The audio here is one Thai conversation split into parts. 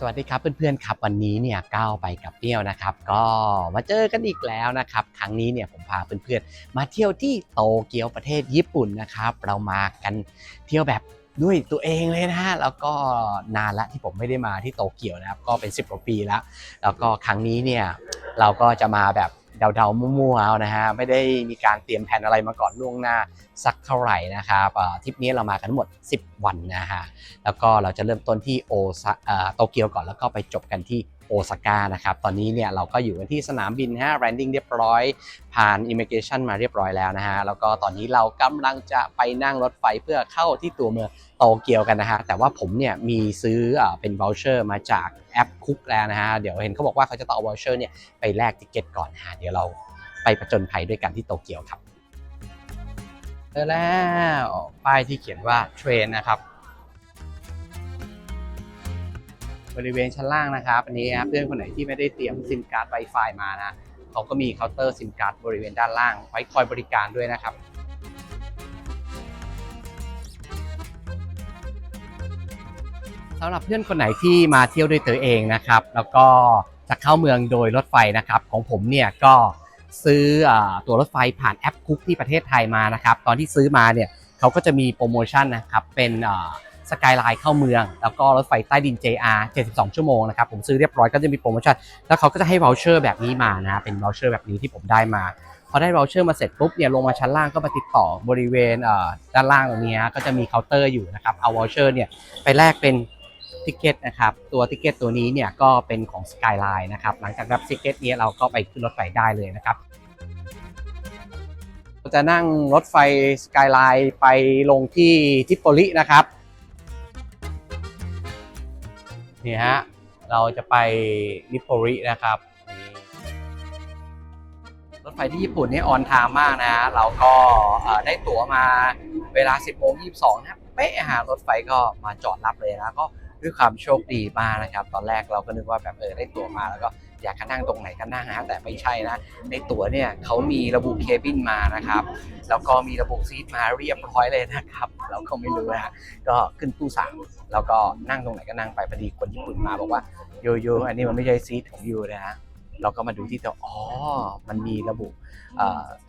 สวัสดีครับเพื่อนๆครับวันนี้เนี่ยก้าวไปกับเปรี้ยวนะครับ ก็มาเจอกันอีกแล้วนะครับ ครั้งนี้เนี่ยผมพาเพื่อนๆมาเที่ยวที่โตเกียวประเทศญี่ปุ่นนะครับ เรามากันเที่ยวแบบด้วยตัวเองเลยนะฮะแล้วก็นานละที่ผมไม่ได้มาที่โตเกียวนะครับ ก็เป็น 10กว่าปีแล้ว แล้วก็ครั้งนี้เนี่ยเราก็จะมาแบบ เดาๆมั่วๆเอานะฮะไม่ได้มีการเตรียมแผนอะไรมาก่อนล่วงหน้าสักเท่าไหร่นะครับทริปนี้เรามากันทั้งหมด 10 วันนะฮะแล้วก็เราจะเริ่มต้นที่โอซาเอ่อโตเกียวก่อนแล้วก็ไปจบกันที่ โอซาก้านะครับ ตอนนี้เนี่ยเราก็อยู่กันที่สนามบินฮะ landing เรียบร้อย ผ่าน immigration มาเรียบร้อยแล้วนะฮะ แล้วก็ตอนนี้เรากำลังจะไปนั่งรถไฟเพื่อเข้าที่ตัวเมืองโตเกียวกันนะฮะ แต่ว่าผมเนี่ยมีซื้อเอ่อเป็น voucher มาจากแอปคุกแล้วนะฮะ เดี๋ยวเห็นเขาบอกว่าเขาจะต้องเอา voucher เนี่ยไปแลกติเกตก่อนฮะ เดี๋ยวเราไปประจนภัยด้วยกันที่โตเกียวครับเจอแล้วป้ายที่เขียนว่าเทรนนะครับ บริเวณชั้นล่างนะครับอันนี้นะเพื่อนคนไหนที่ไม่ได้เตรียมซิมการ์ด Wi-Fi มานะเขาก็มีเคาน์เตอร์ซิมการ์ดบริเวณด้านล่าง ไว้คอยบริการด้วยนะครับสำหรับเพื่อนคนไหนที่มาเที่ยวด้วยตัวเองนะครับ แล้วก็จะเข้าเมืองโดยรถไฟนะครับ ของผมเนี่ยก็ซื้ออตั๋วรถไฟผ่านแอปคุกที่ประเทศไทยมานะครับ ตอนที่ซื้อมาเนี่ยเขาก็จะมีโปรโมชั่นนะครับเป็น สกายไลน์เข้าเมือง แล้วก็รถไฟใต้ดิน JR 72 ชั่วโมงนะครับ ผมซื้อเรียบร้อยก็จะมีโปรโมชั่น แล้วเขาก็จะให้ v o u เชอร์แบบนี้มานะ เป็น v o u เชอร์แบบนี้ที่ผมได้มา พอได้ v o u เชอร์มาเสร็จปุ๊บเนี่ยลงมาชั้นล่างก็มาติดต่อบริเวณเอ่อด้านล่างตรงนี้ก็จะมีเคาน์เตอร์อยู่นะครับ เอา v o u เชอร์เนี่ยไปแลกเป็นติเกตนะครับ ตัวติเกตตัวนี้เนี่ยก็เป็นของ Skyline นะครับ หลังจากรับติเกตนี้เราก็ไปขึ้นรถไฟได้เลยนะครับเราจะนั่งรถไฟ Skyline ไปลงที่ทิปโปลินะครับ นี่ฮะ เราจะไปนิปโปรินะครับรถไฟที่ญี่ปุ่นนี่ออนไทม์มากนะฮะเราก็ได้ตั๋วมาเวลา 10โมง22นะเป๊ะฮะรถไฟก็มาจอดรับเลยนะก็ด้วยความโชคดีมากนะครับ ตอนแรกเราก็นึกว่าแบบเออได้ตั๋วมาแล้วก็ อยากจะนั่งตรงไหนก็นั่งนะแต่ไม่ใช่นะ ในตั๋วเนี่ยเขามีระบุเคบินมานะครับ แล้วก็มีระบุซีทมาเรียบร้อยเลยนะครับ เราก็ไม่รู้นะก็ขึ้นตู้สามแล้วก็นั่งตรงไหนก็นั่งไปพอดีคนญี่ปุ่นมาบอกว่าโยโย่อันนี้มันไม่ใช่ซีทของยูนะฮะเราก็มาดูที่ตัวอ๋อมันมีระบุ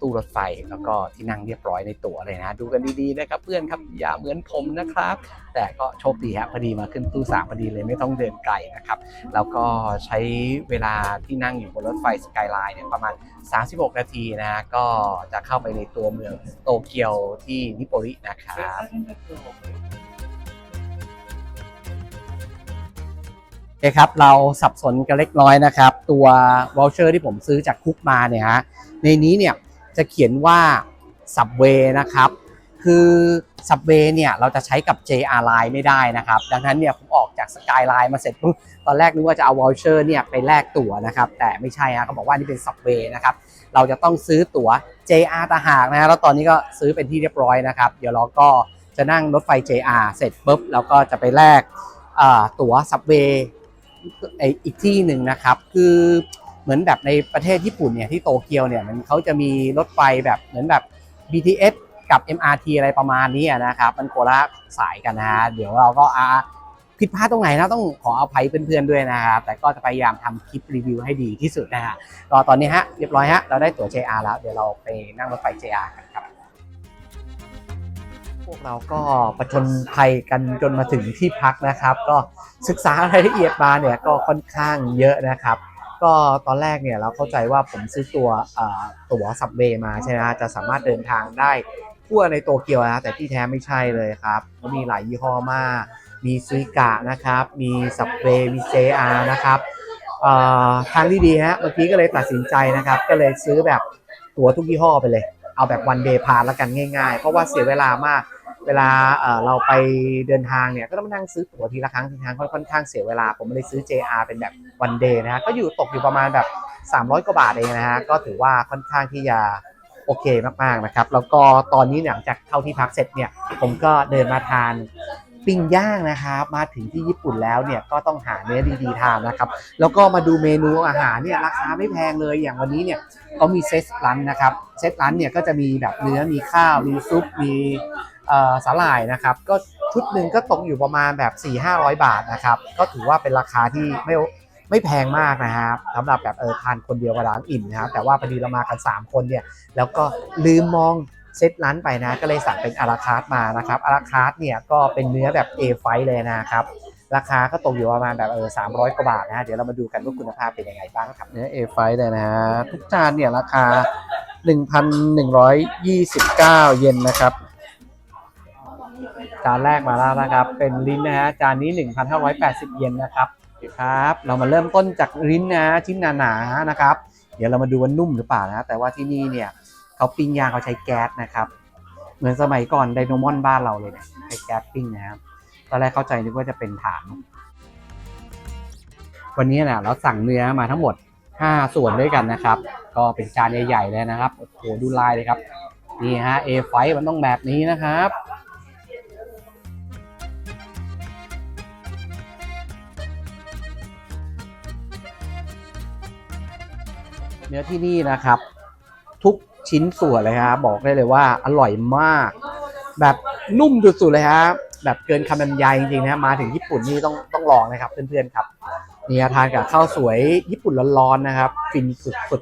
ตู้รถไฟแล้วก็ที่นั่งเรียบร้อยในตั๋วเลยนะดูกันดีๆนะครับเพื่อนครับอย่าเหมือนผมนะครับ แต่ก็โชคดีฮะพอดีมาขึ้นตู้สามพอดีเลยไม่ต้องเดินไกลนะครับแล้วก็ใช้เวลาที่นั่งอยู่บนรถไฟสกายไลน์เนี่ยประมาณ 36 นาทีนะก็จะเข้าไปในตัวเมืองโตเกียวที่นิโปรินะครับโอเคครับ เราสับสนกันเล็กน้อยนะครับ ตัววอลเชอร์ที่ผมซื้อจากคุกมาเนี่ยฮะ ในนี้เนี่ยจะเขียนว่า Subway นะครับ คือ Subway เนี่ยเราจะใช้กับ JR Line ไม่ได้นะครับ ดังนั้นเนี่ยผมออกจาก Skyline มาเสร็จปุ๊บตอนแรกนึกว่าจะเอาวอลเชอร์เนี่ยไปแลกตั๋วนะครับ แต่ไม่ใช่ฮะเขาบอกว่านี่เป็น Subway นะครับ เราจะต้องซื้อตั๋ว JR ต่างหากนะฮะแล้วตอนนี้ก็ซื้อเป็นที่เรียบร้อยนะครับ เดี๋ยวเราก็จะนั่งรถไฟ JR เสร็จปุ๊บแล้วก็จะไปแลกตั๋ว Subway อีกที่หนึ่งนะครับ คือ เหมือนแบบในประเทศญี่ปุ่นเนี่ยที่โตเกียวเนี่ยมันเขาจะมีรถไฟแบบเหมือนแบบ BTS กับ MRT อะไรประมาณนี้นะครับ มันโคละสายกันนะฮะเดี๋ยวเราก็อาผิดพลาดตรงไหนนะต้องขออภัยเพื่อนๆด้วยนะครับแต่ก็จะพยายามทำคลิปรีวิวให้ดีที่สุดนะฮะก็ตอนนี้ฮะเรียบร้อยฮะเราได้ตั๋ว JR แล้วเดี๋ยวเราไปนั่งรถไฟ JR กันครับ พวกเราก็ประชนภัยกันจนมาถึงที่พักนะครับ ก็ศึกษารายละเอียดมาเนี่ยก็ค่อนข้างเยอะนะครับ ก็ตอนแรกเนี่ยเราเข้าใจว่าผมซื้อตัวตั๋วสับเวย์มาใช่ไหมฮะจะสามารถเดินทางได้ทั่วในโตเกียวนะแต่ที่แท้ไม่ใช่เลยครับเขามีหลายยี่ห้อมาก มีซุยกะนะครับ มีสับเวย์มี JR นะครับทางที่ดีฮะเมื่อกี้ก็เลยตัดสินใจนะครับ ก็เลยซื้อแบบตั๋วทุกยี่ห้อไปเลย เอาแบบวันเดย์พาแล้วกันง่ายๆ เพราะว่าเสียเวลามาก เวลาเราไปเดินทางเนี่ยก็ต้องมานั่งซื้อตั๋วทีละครั้งทีละครั้งค่อนข้างเสียเวลา ผมเลยซื้อ JR เป็นแบบวันเดย์นะฮะก็อยู่ตกอยู่ประมาณแบบ 300 กว่าบาทเองนะฮะก็ถือว่าค่อนข้างที่จะโอเคมากๆนะครับ แล้วก็ตอนนี้หลังจากเข้าที่พักเสร็จเนี่ย ผมก็เดินมาทาน ปิ้งย่างนะครับ มาถึงที่ญี่ปุ่นแล้วเนี่ยก็ต้องหาเนื้อดีๆทานนะครับ แล้วก็มาดูเมนูอาหารเนี่ยราคาไม่แพงเลยอย่างวันนี้เนี่ยเขามีเซตรันนะครับเซตรันเนี่ยก็จะมีแบบเนื้อมีข้าวมีซุปมีสาหร่ายนะครับ ก็ชุดหนึ่งก็ตกอยู่ประมาณแบบ4 5 0 0บาทนะครับ ก็ถือว่าเป็นราคาที่ไม่ไม่แพงมากนะครับสำหรับแบบเออทานคนเดียวก็ร้านอิ่มนะครับแต่ว่าพอดีเรามากัน 3 คนเนี่ยแล้วก็ลืมมอง เซตร้านไปนะก็เลยสั่งเป็นอาราคาร์ทมานะครับอาราคาร์ทเนี่ยก็เป็นเนื้อแบบ A ไฟเลยนะครับราคาก็ตกอยู่ประมาณแบบเออสามร้อยกว่าบาทนะฮะเดี๋ยวเรามาดูกันว่าคุณภาพเป็นยังไงบ้างครับเนื้อ A ไฟเลยนะฮะทุกจานเนี่ยราคา 1,129 เยนนะครับจานแรกมาแล้วนะครับ เป็นลิ้นนะฮะจานนี้ 1,580 เยนนะครับครับเรามาเริ่มต้นจากลิ้นนะชิ้นหนาๆนะครับ เดี๋ยวเรามาดูว่านุ่มหรือเปล่านะแต่ว่าที่นี่เนี่ย เขาปิ้งย่างเขาใช้แก๊สนะครับ เหมือนสมัยก่อนไดโนมอนบ้านเราเลยเนี่ยใช้แก๊สปิ้งนะครับตอนแรกเข้าใจนึกว่าจะเป็นถาน วันนี้นะเราสั่งเนื้อมาทั้งหมด 5 ส่วนด้วยกันนะครับ ก็เป็นจานใหญ่ๆเลยนะครับโอ้โหดูลายเลยครับนี่ฮะ A ไฟมันต้องแบบนี้นะครับเนื้อที่นี่นะครับ ชิ้นส่วนเลยครับอกได้เลยว่าอร่อยมาก แบบนุ่มสุดๆเลยครับแบบเกินคำบรรยายจริงๆนะมาถึงญี่ปุ่นนี่ต้องต้องลองนะครับเพื่อนๆครับนี่ทานกับข้าวสวยญี่ปุ่นร้อนๆนะครับฟินสุด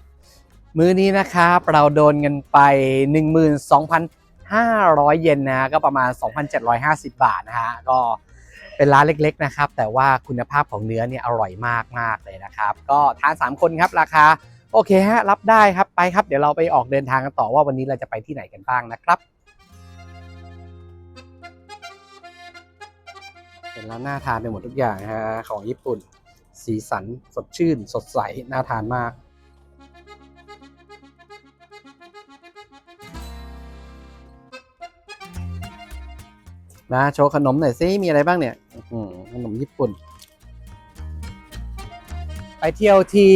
ๆมื้อนี้นะครับเราโดนเงินไป 12,500 เยนนะก็ประมาณ 2,750 บาทนะฮะก็เป็นร้านเล็กๆนะครับแต่ว่าคุณภาพของเนื้อเนี่ยอร่อยมากๆเลยนะครับ ก็ทาน 3 คนครับราคา โอเคฮะรับได้ครับไปครับ เดี๋ยวเราไปออกเดินทางกันต่อว่าวันนี้เราจะไปที่ไหนกันบ้างนะครับเป็นร้านน่าทานไปหมดทุกอย่างฮะของญี่ปุ่น สีสันสดชื่น สดใสน่าทานมากนะโชว์ขนมหน่อยซิมีอะไรบ้างเนี่ยขนมญี่ปุ่น ไปเที่ยวที่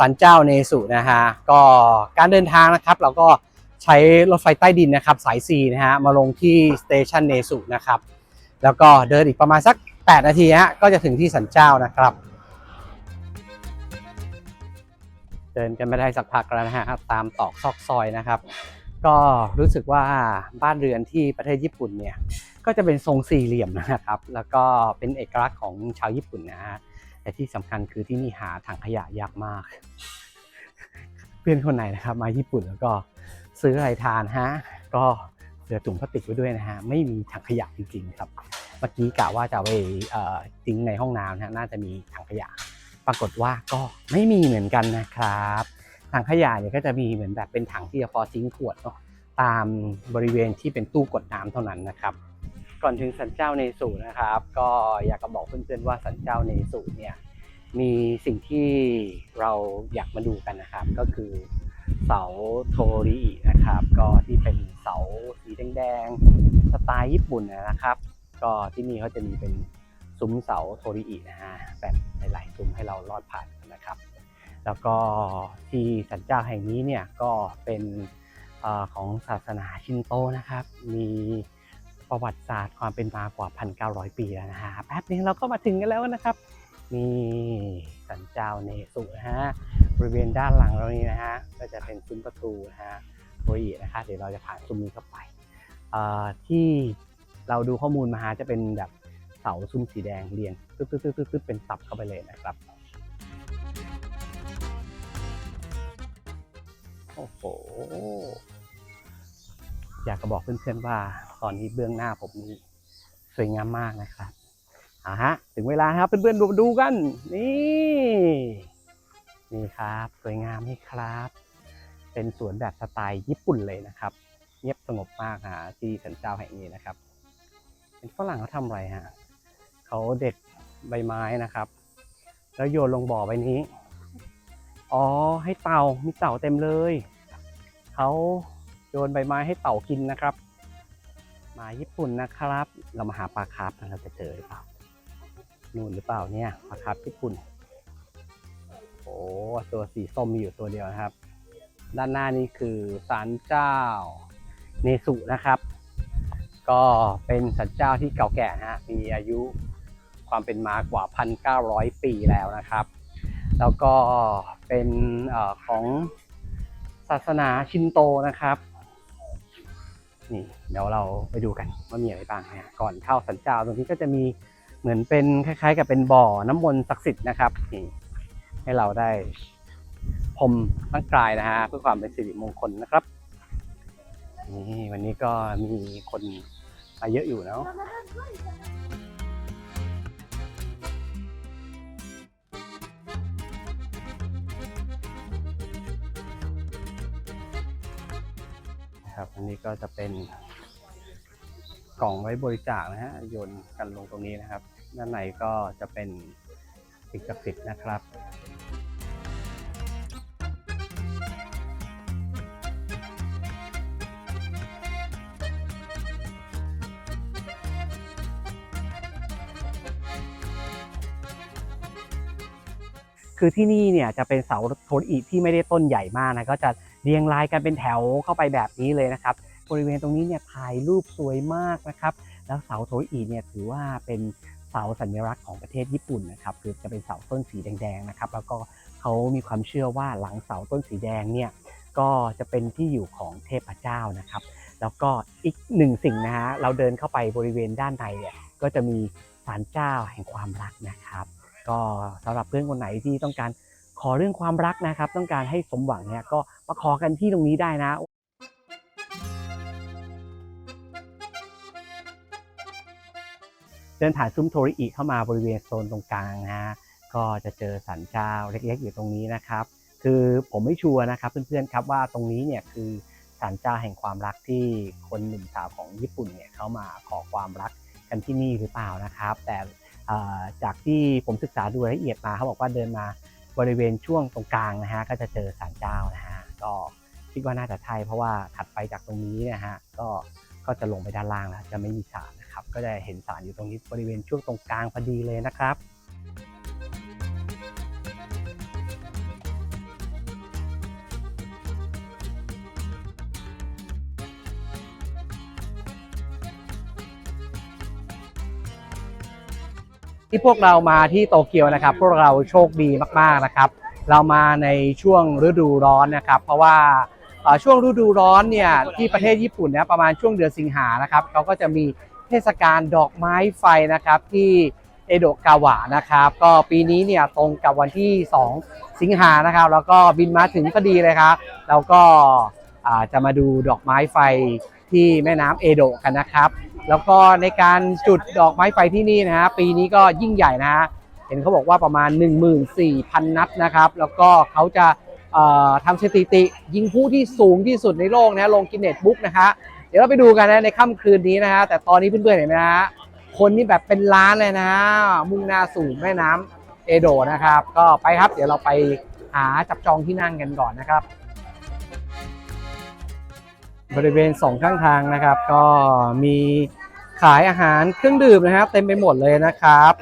สันเจ้าเนสุนะฮะก็การเดินทางนะครับ เราก็ใช้รถไฟใต้ดินนะครับ สาย C นะฮะมาลงที่สเตชันเนสุนะครับ แล้วก็เดินอีกประมาณสัก 8 นาทีฮะก็จะถึงที่สันเจ้านะครับ เดินกันไม่ได้สักพักแล้วนะฮะตามตอกซอกซอยนะครับ ก็รู้สึกว่าบ้านเรือนที่ประเทศญี่ปุ่นเนี่ยก็จะเป็นทรงสี่เหลี่ยมนะครับ แล้วก็เป็นเอกลักษณ์ของชาวญี่ปุ่นนะฮะ แต่ที่สำคัญคือที่นี่หาถังขยะยากมาก เพื่อนคนไหนนะครับ มาญี่ปุ่นแล้วก็ซื้ออะไรทานฮะก็เหลือถุงพลาสติกไว้ด้วยนะฮะไม่มีถังขยะจริงๆครับเมื่อกี้กะว่าจะไปทิ้งในห้องน้ำนะฮะน่าจะมีถังขยะ ปรากฏว่าก็ไม่มีเหมือนกันนะครับถังขยะเนี่ยก็จะมีเหมือนแบบเป็นถังที่จะพอทิ้งขวดเนาะตามบริเวณที่เป็นตู้กดน้ำเท่านั้นนะครับ ก่อนถึงสันเจ้าเนสูนะครับ ก็อยากจะบอกเพื่อนๆว่าสันเจ้าเนสูเนี่ยมีสิ่งที่เราอยากมาดูกันนะครับ ก็คือเสาโทริอินะครับ ก็ที่เป็นเสาสีแดงๆสไตล์ญี่ปุ่นนะครับ ก็ที่นี่เขาจะมีเป็นซุ้มเสาโทริอินะฮะแบบหลายๆซุ้มให้เราลอดผ่านนะครับ แล้วก็ที่สันเจ้าแห่งนี้เนี่ยก็เป็นอของศาสนาชินโตนะครับ มี ประวัติศาสตร์ความเป็นมากว่า 1,900 ปีแล้วนะฮะแป๊บนึงเราก็มาถึงกันแล้วนะครับมีสันเจ้าเนสุนะฮะบริเวณด้านหลังเรานี้นะฮะก็จะเป็นซุ้มประตูนะฮะโทริอินะคะเดี๋ยวเราจะผ่านซุ้มนี้เข้าไปที่เราดูข้อมูลมาฮะจะเป็นแบบเสาซุ้มสีแดงเรียงตึ๊ดๆๆๆเป็นตับเข้าไปเลยนะครับโอ้โห อยากจะบอกเพื่อนๆว่า ตอนนี้เบื้องหน้าผมนี่สวยงามมากนะครับอ่าฮะ ถึงเวลาครับเพื่อนๆดูดูกัน นี่ นี่ครับ สวยงามไหมครับ เป็นสวนแบบสไตล์ญี่ปุ่นเลยนะครับ เงียบสงบมากฮะที่สันเจ้าแห่งนี้นะครับ เป็นฝรั่งเขาทำอะไรฮะเขาเด็ดใบไม้นะครับ แล้วโยนลงบ่อใบนี้ อ๋อ ให้เต่ามีเต่าเต็มเลย เขา โยนใบไม้ให้เต่ากินนะครับ มาญี่ปุ่นนะครับ เรามาหาปลาคาร์ฟกันเราจะเจอหรือเปล่า นู่นหรือเปล่าเนี่ยปลาคาร์ฟญี่ปุ่น โอ้ตัวสีส้มมีอยู่ตัวเดียวนะครับ ด้านหน้านี่คือศาลเจ้าเนสุนะครับ ก็เป็นศาลเจ้าที่เก่าแก่ฮะมีอายุความเป็นมากว่า 1,900 ปีแล้วนะครับ แล้วก็เป็นอของศาสนาชินโตนะครับ นี่เดี๋ยวเราไปดูกันว่ามีอะไรบ้างนะก่อนเข้าสันเจ้าตรงนี้ก็จะมีเหมือนเป็นคล้าย ๆ กับเป็นบ่อน้ำมนต์ศักดิ์สิทธิ์นะครับนี่ให้เราได้พรมร่างกายนะฮะเพื่อความเป็นสิริมงคลนะครับนี่วันนี้ก็มีคนมาเยอะอยู่เนาะ นะครับ อันนี้ก็จะเป็นกล่องไว้บริจาคนะฮะโยนกันลงตรงนี้นะครับ ด้านในก็จะเป็นสิ่งศักดิ์สิทธิ์นะครับคือที่นี่เนี่ยจะเป็นเสาโทนอีที่ไม่ได้ต้นใหญ่มากนะก็จะ เรียงรายกันเป็นแถวเข้าไปแบบนี้เลยนะครับ บริเวณตรงนี้เนี่ยถ่ายรูปสวยมากนะครับ แล้วเสาโทอีเนี่ยถือว่าเป็นเสาสัญลักษณ์ของประเทศญี่ปุ่นนะครับ คือจะเป็นเสาต้นสีแดงๆนะครับ แล้วก็เขามีความเชื่อว่าหลังเสาต้นสีแดงเนี่ยก็จะเป็นที่อยู่ของเทพเจ้านะครับ แล้วก็อีกหนึ่งสิ่งนะฮะเราเดินเข้าไปบริเวณด้านในเนี่ยก็จะมีศาลเจ้าแห่งความรักนะครับ ก็สำหรับเพื่อนคนไหนที่ต้องการ ขอเรื่องความรักนะครับ ต้องการให้สมหวังเนี่ยก็มาขอกันที่ตรงนี้ได้นะเดินผ่านซุ้มโทริอิเข้ามาบริเวณโซนตรงกลางนะฮะก็จะเจอสันเจ้าเล็กๆอยู่ตรงนี้นะครับ คือผมไม่ชัวร์นะครับเพื่อนๆครับว่าตรงนี้เนี่ยคือศาลเจ้าแห่งความรักที่คนหนุ่มสาวของญี่ปุ่นเนี่ยเขามาขอความรักกันที่นี่หรือเปล่านะครับ แต่จากที่ผมศึกษาดูรายละเอียดมาเขาบอกว่าเดินมา บริเวณช่วงตรงกลางนะฮะก็จะเจอศาลเจ้านะฮะก็คิดว่าน่าจะใช่เพราะว่าถัดไปจากตรงนี้นะฮะก็ก็จะลงไปด้านล่างแล้วจะไม่มีศาลนะครับ ก็จะเห็นศาลอยู่ตรงนี้บริเวณช่วงตรงกลางพอดีเลยนะครับ ที่พวกเรามาที่โตเกียวนะครับ พวกเราโชคดีมากๆนะครับ เรามาในช่วงฤดูร้อนนะครับ เพราะว่าช่วงฤดูร้อนเนี่ยที่ประเทศญี่ปุ่นเนี่ยประมาณช่วงเดือนสิงหานะครับเขาก็จะมีเทศกาลดอกไม้ไฟนะครับที่เอโดกาวะนะครับ ก็ปีนี้เนี่ยตรงกับวันที่ 2 สิงหานะครับ แล้วก็บินมาถึงพอดีเลยครับแล้วก็จะมาดูดอกไม้ไฟ ที่แม่น้ำเอโดะกันนะครับ แล้วก็ในการจุดดอกไม้ไฟที่นี่นะฮะปีนี้ก็ยิ่งใหญ่นะฮะเห็นเขาบอกว่าประมาณ 14,000 นัดนะครับ แล้วก็เขาจะทำสถิติ ยิงผู้ที่สูงที่สุดในโลกนะลงกินเน็ตบุ๊กนะฮะเดี๋ยวเราไปดูกันนะในค่ำคืนนี้นะฮะแต่ตอนนี้เพื่อนๆเห็นไหมฮะคนนี่แบบเป็นล้านเลยนะฮะมุ่งหน้าสู่แม่น้ำเอโดะนะครับ ก็ไปครับเดี๋ยวเราไปหาจับจองที่นั่งกันก่อนนะครับ บริเวณสองข้างทางนะครับ ก็มีขายอาหารเครื่องดื่มนะครับ เต็มไปหมดเลยนะครับ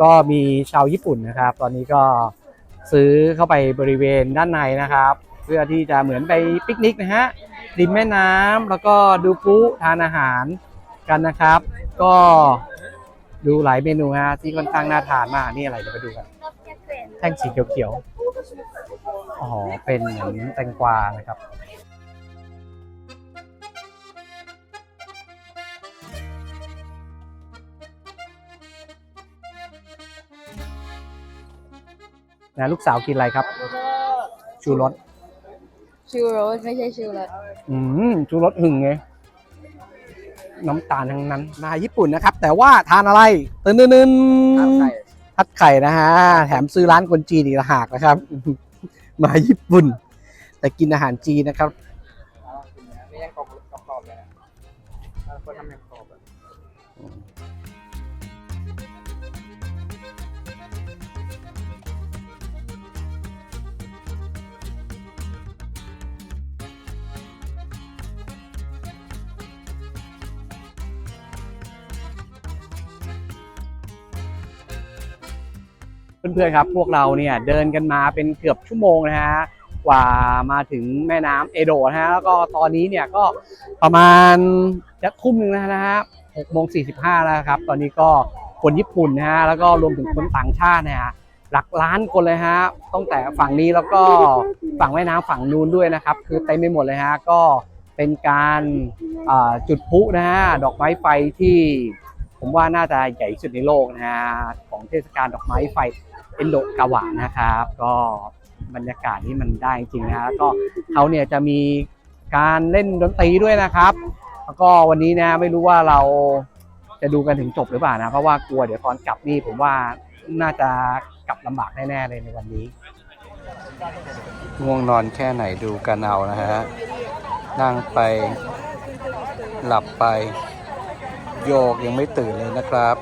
ก็มีชาวญี่ปุ่นนะครับ ตอนนี้ก็ซื้อเข้าไปบริเวณด้านในนะครับ เพื่อที่จะเหมือนไปปิกนิกนะฮะริมแม่น้ำแล้วก็ดูพลุทานอาหารกันนะครับ ก็ดูหลายเมนูฮะที่ค่อนข้างน่าทานมากนี่อะไรเดี๋ยวไปดูกันแท่งสีเขียวๆอ๋อเป็นเหมือนแตงกวานะครับ นะลูกสาวกินอะไรครับ ชูรสชูโรสไม่ใช่ชูรสอืมชูรสหึงไงน้ำตาลทั้งนั้นมาญี่ปุ่นนะครับ แต่ว่าทานอะไรตื่นนึนทัดไข่นะฮะแถมซื้อร้านคนจีนอีกต่างหากนะครับ มาญี่ปุ่น แต่กินอาหารจีนนะครับ เพื่อนๆครับ พวกเราเนี่ยเดินกันมาเป็นเกือบชั่วโมงนะฮะกว่ามาถึงแม่น้ำเอโดะนะฮะแล้วก็ตอนนี้เนี่ยก็ประมาณจะทุ่มหนึ่งแล้วนะฮะหกโมงสี่สิบห้าแล้วครับ ตอนนี้ก็คนญี่ปุ่นนะฮะแล้วก็รวมถึงคนต่างชาติเนี่ยฮะหลักล้านคนเลยฮะตั้งแต่ฝั่งนี้แล้วก็ฝั่งแม่น้ำฝั่งนู้นด้วยนะครับ คือเต็มไปหมดเลยฮะก็เป็นการจุดพลุนะฮะดอกไม้ไฟที่ผมว่าน่าจะใหญ่ที่สุดในโลกนะฮะของเทศกาลดอกไม้ไฟ เอนโดกาวะนะครับ ก็บรรยากาศที่มันได้จริงนะแล้วก็เขาเนี่ยจะมีการเล่นดนตรีด้วยนะครับ แล้วก็วันนี้นะไม่รู้ว่าเราจะดูกันถึงจบหรือเปล่านะ เพราะว่ากลัวเดี๋ยวตอนกลับนี่ผมว่าน่าจะกลับลำบากแน่ๆเลยในวันนี้ง่วงนอนแค่ไหนดูกันเอานะฮะ นั่งไปหลับไป โยกยังไม่ตื่นเลยนะครับ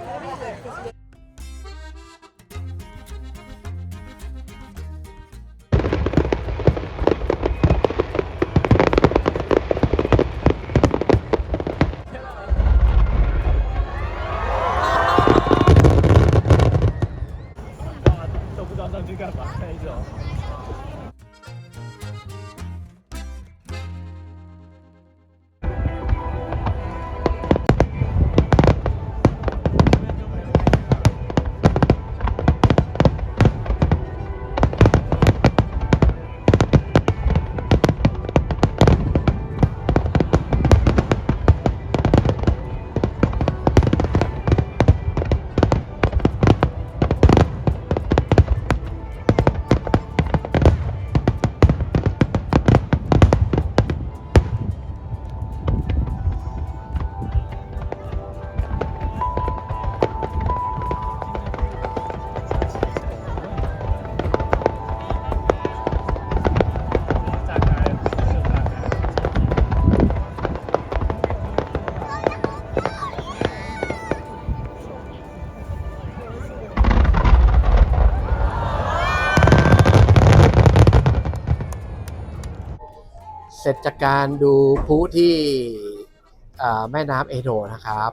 ร็จจากการดูพลุที่แม่น้ำเอโดะนะครับ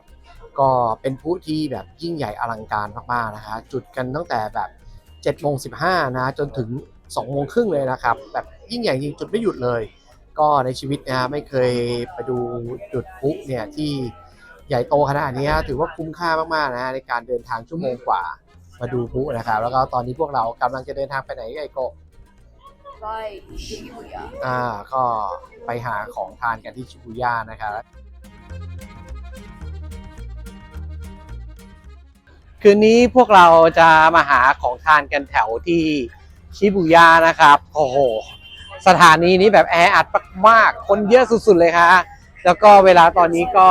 ก็เป็นพลุที่แบบยิ่งใหญ่อลังการมากๆนะคะจุดกันตั้งแต่แบบ7โมง15นะจนถึง2โมงครึ่งเลยนะครับ แบบยิ่งใหญ่จริงจุดไม่หยุดเลย ก็ในชีวิตนะไม่เคยไปดูจุดพุเนี่ยที่ใหญ่โตขนาดนี้ถือว่าคุ้มค่ามากๆนะในการเดินทางชั่วโมงกว่ามาดูพุนะครับ แล้วก็ตอนนี้พวกเรากำลังจะเดินทางไปไหนไอโก ไปชิบุยะอ่าก็ไปหาของทานกันที่ชิบูย่านะครับคืนนี้พวกเราจะมาหาของทานกันแถวที่ชิบุย่านะครับ โอ้โห สถานีนี้แบบแออัดมากๆ คนเยอะสุดๆเลยค่ะ แล้วก็เวลาตอนนี้ก็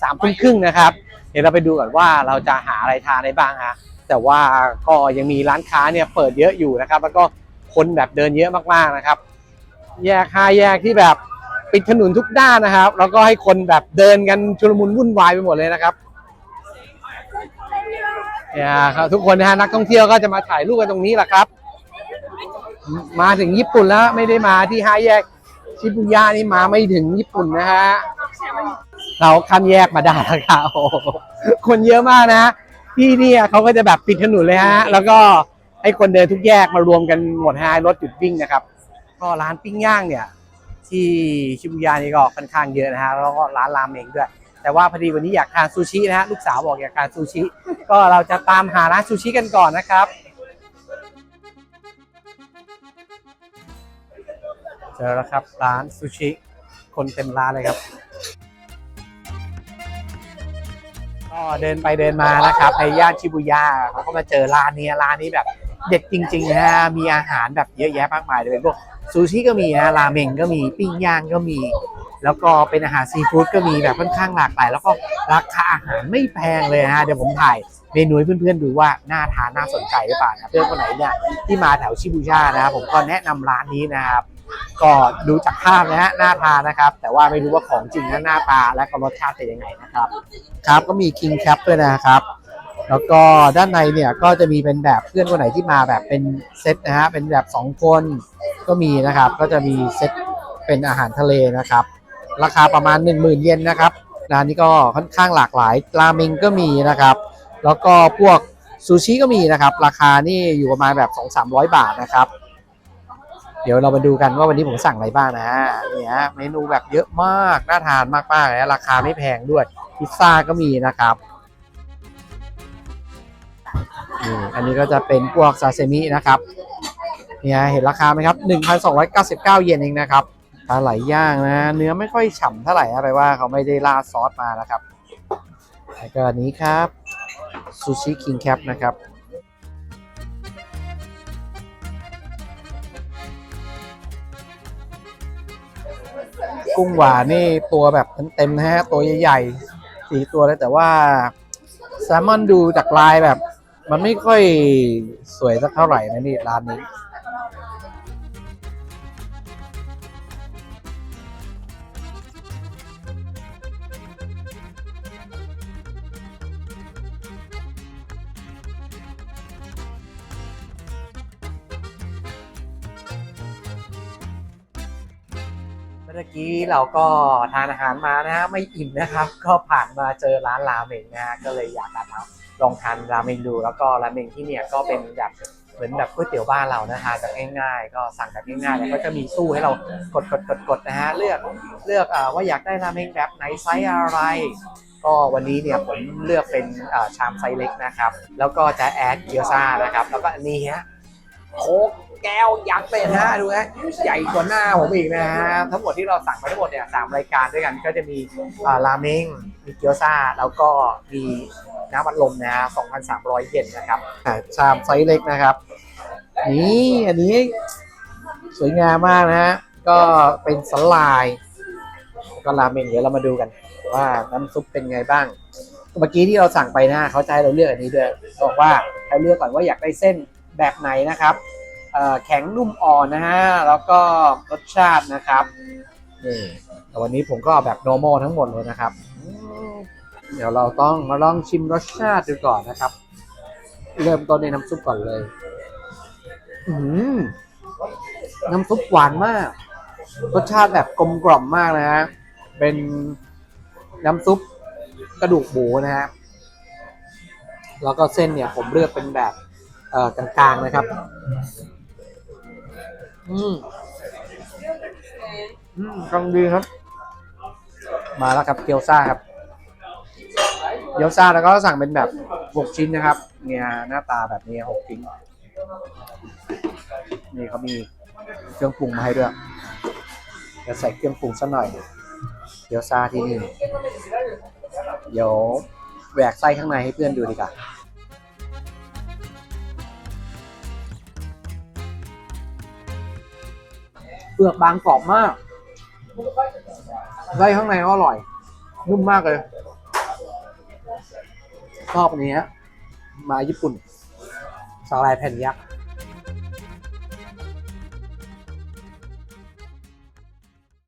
สามทุ่มครึ่งนะครับ เดี๋ยวเราไปดูก่อนว่าเราจะหาอะไรทานได้บ้างฮะแต่ว่าก็ยังมีร้านค้าเนี่ยเปิดเยอะอยู่นะครับ แล้วก็ คนแบบเดินเยอะมากๆนะครับ แยกห้าแยกที่แบบปิดถนนทุกด้านนะครับ แล้วก็ให้คนแบบเดินกันชุลมุนวุ่นวายไปหมดเลยนะครับเนี่ยครับทุกคนนะฮะนักท่องเที่ยวก็จะมาถ่ายรูปกันตรงนี้แหละครับ มาถึงญี่ปุ่นแล้วไม่ได้มาที่ห้าแยกชิบุย่านี่มาไม่ถึงญี่ปุ่นนะฮะเราข้ามแยกมาได้แล้วครับคนเยอะมากนะที่นี่เขาก็จะแบบปิดถนนเลยฮะ แล้วก็ ให้คนเดินทุกแยกมารวมกันหมดฮะรถหยุดวิ่งนะครับ ก็ร้านปิ้งย่างเนี่ย ที่ชิบุย่านี่ก็ค่อนข้างเยอะนะฮะแล้วก็ร้านรามเองด้วย แต่ว่าพอดีวันนี้อยากทานซูชินะฮะลูกสาวบอกอยากทานซูชิ ก็เราจะตามหาร้านซูชิกันก่อนนะครับเจอแล้วครับร้านซูชิคนเต็มร้านเลยครับก็เดินไปเดินมานะครับในย่านชิบุย่าเขาก็มาเจอร้านนี้ร้านนี้แบบ เด็ดจริงๆนะฮะมีอาหารแบบเยอะแยะมากมายเลยเป็นพวกซูชิก็มีนะราเมงก็มีปิ้งย่างก็มี แล้วก็เป็นอาหารซีฟู้ดก็มีแบบค่อนข้างหลากหลายแล้วก็ราคาอาหารไม่แพงเลยฮะเดี๋ยวผมถ่ายเมนูให้เพื่อนๆดูว่าน่าทานน่าสนใจหรือเปล่านะเพื่อนคนไหนเนี่ยที่มาแถวชิบูย่านะครับผมก็แนะนำร้านนี้นะครับก็ดูจากภาพนะฮะน่าทานนะครับ แต่ว่าไม่รู้ว่าของจริงนั้นหน้าตาและก็รสชาติเป็นยังไงนะครับ ครับก็มีคิงแคปด้วยนะครับ แล้วก็ด้านในเนี่ยก็จะมีเป็นแบบเพื่อนคนไหนที่มาแบบเป็นเซตนะฮะเป็นแบบสองคนก็มีนะครับ ก็จะมีเซตเป็นอาหารทะเลนะครับ ราคาประมาณ 1 0,000 เยนนะครับร้านนี้ก็ค่อนข้างหลากหลายราเมงก็มีนะครับ แล้วก็พวกซูชิก็มีนะครับ ราคานี่อยู่ประมาณแบบ 2-300 บาทนะครับ เดี๋ยวเรามาดูกันว่าวันนี้ผมสั่งอะไรบ้างนะฮะเนี่ยฮะเมนูแบบเยอะมากน่าทานมากๆเลยนะราคาไม่แพงด้วยพิซซ่าก็มีนะครับ นี่อันนี้ก็จะเป็นพวกซาเซมินะครับเนี่ยเห็นราคาไหมครับ 1,299 เยนเองนะครับปลาไหลย่างนะ เนื้อไม่ค่อยฉ่ำเท่าไหร่นะแปลว่าเขาไม่ได้ราดซอสมานะครับแล้วก็อันนี้ครับซูชิคิงแคปนะครับกุ้งหวานนี่ตัวแบบเต็มๆนะฮะตัวใหญ่ๆสีตัวเลยแต่ว่าแซลมอนดูจากลายแบบ มันไม่ค่อยสวยสักเท่าไหร่นะนี่ร้านนี้ เราก็ทานอาหารมานะฮะไม่อิ่มนะครับ ก็ผ่านมาเจอร้านราเมงนะฮะก็เลยอยากจะลองทานราเมงดู แล้วก็ราเมงที่เนี่ยก็เป็นแบบเหมือนแบบก๋วยเตี๋ยวบ้านเรานะฮะแบบง่ายๆ ก็สั่งแบบง่ายๆแล้วก็จะมีตู้ให้เรากดกดกดกดนะฮะเลือกเลือกอาว่าอยากได้ราเมงแบบไหนไซส์อะไร ก็วันนี้เนี่ยผมเลือกเป็นอ่าชามไซส์เล็กนะครับ แล้วก็จะแอดเกี๊ยวซ่านะครับ แล้วก็อันนี้ฮะโค้ก แก้วยักษ์เลยนะฮะดูนะใหญ่กว่าหน้าผมอีกนะฮะทั้งหมดที่เราสั่งมาทั้งหมดเนี่ยสามรายการด้วยกันก็จะมีราเมงมีเกี๊ยวซ่า แล้วก็มีน้ำอัดลมนะฮะ2,300 เยนนะครับชามไซส์เล็กนะครับ นี่อันนี้สวยงามมากนะฮะก็เป็นสลาย ก็ราเมงเดี๋ยวเรามาดูกัน ว่าน้ำซุปเป็นไงบ้างเมื่อกี้ที่เราสั่งไปนะเขาจะให้เราเลือกอันนี้ด้วยบอกว่าให้เลือกก่อนว่าอยากได้เส้นแบบไหนนะครับ แข็งนุ่มอ่อนนะฮะ แล้วก็รสชาตินะครับนี่แต่วันนี้ผมก็เอาแบบ normal ทั้งหมดเลยนะครับ เดี๋ยวเราต้องมาลองชิมรสชาติดูก่อนนะครับ เริ่มต้นในน้ำซุปก่อนเลย อืมน้ำซุปหวานมาก รสชาติแบบกลมกล่อมมากนะฮะ เป็นน้ำซุปกระดูกหมูนะฮะ แล้วก็เส้นเนี่ยผมเลือกเป็นแบบกลางๆนะครับ อืมอืมกำลังดีครับ มาแล้วครับเกี๊ยวซ่าครับ เกี๊ยวซ่าแล้วก็สั่งเป็นแบบหกชิ้นนะครับ เนี่ยหน้าตาแบบนี้หกชิ้นนี่เขามีเครื่องปรุงมาให้ด้วยจะใส่เครื่องปรุงสักหน่อย เกี๊ยวซ่าที่นี่ เดี๋ยวแหวกไส้ข้างในให้เพื่อนดูดีกว่า เปลือกบางกรอบมากไส้ข้างในก็อร่อย นุ่มมากเลยชอบอันนี้มาญี่ปุ่นสาลายแผ่นยักษ์